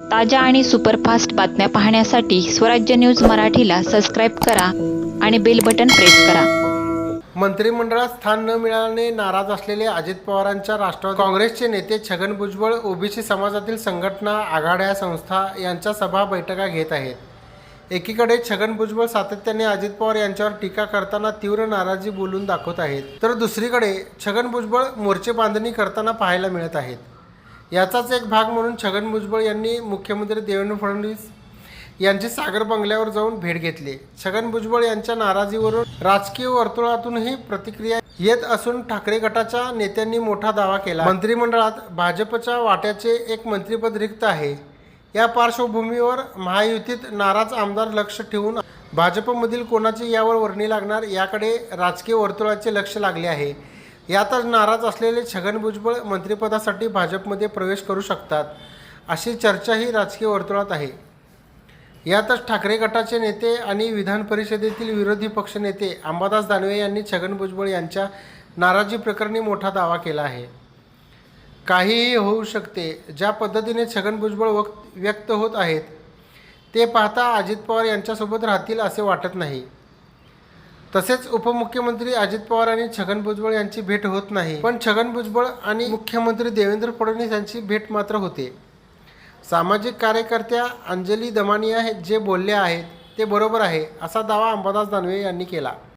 ताज्या आणि सुपरफास्ट बातम्या पाहण्यासाठी स्वराज्य न्यूज मराठीला सबस्क्राईब करा आणि बेल बटन प्रेस करा. मंत्रिमंडळात स्थान न मिळाल्याने नाराज असलेले अजित पवारांच्या राष्ट्रवादी काँग्रेसचे नेते छगन भुजबळ ओबीसी समाजातील संघटना आघाड्या संस्था यांच्या सभा बैठका घेत आहेत. एकीकडे छगन भुजबळ सातत्याने अजित पवार यांच्यावर टीका करताना तीव्र नाराजी बोलून दाखवत आहेत तर दुसरीकडे छगन भुजबळ मोर्चे बांधणी करताना पाहायला मिळत आहेत. याचाच एक भाग म्हणून छगन भुजबळ यांनी मुख्यमंत्री देवेंद्र फडणवीस यांची सागर बंगल्यावर जाऊन भेट घेतली. छगन भुजबळ यांच्या नाराजीवरून राजकीय वर्तुळातूनही प्रतिक्रिया येत असून ठाकरे गटाच्या नेत्यांनी मोठा दावा केला. मंत्रिमंडळात भाजपच्या वाट्याचे एक मंत्रिपद रिक्त आहे. या पार्श्वभूमीवर महायुतीत नाराज आमदार लक्ष ठेवून भाजपमधील कोणाची यावर वर्णी लागणार याकडे राजकीय वर्तुळाचे लक्ष लागले आहे. यातच नाराज असलेले छगन भुजबळ मंत्रिपदासाठी भाजपमध्ये प्रवेश करू शकतात अशी चर्चाही राजकीय वर्तुळात आहे. यातच ठाकरे गटाचे नेते आणि विधान परिषदेतील विरोधी पक्षनेते अंबादास दानवे यांनी छगन भुजबळ यांच्या नाराजी प्रकरणी मोठा दावा केला आहे. काहीही होऊ शकते ज्या पद्धतीने छगन भुजबळ वक्त व्यक्त होत आहेत ते पाहता अजित पवार यांच्यासोबत राहतील असे वाटत नाही. तसेच उपमुख्यमंत्री अजित पवार आणि छगन भुजबळ यांची भेट होत नाही. पण छगन भुजबळ आणि मुख्यमंत्री देवेंद्र फडणवीस यांची भेट मात्र होते. सामाजिक कार्यकर्त्या अंजली दमानिया हे जे बोलले आहेत ते बरोबर आहे असा दावा अंबादास दानवे यांनी केला.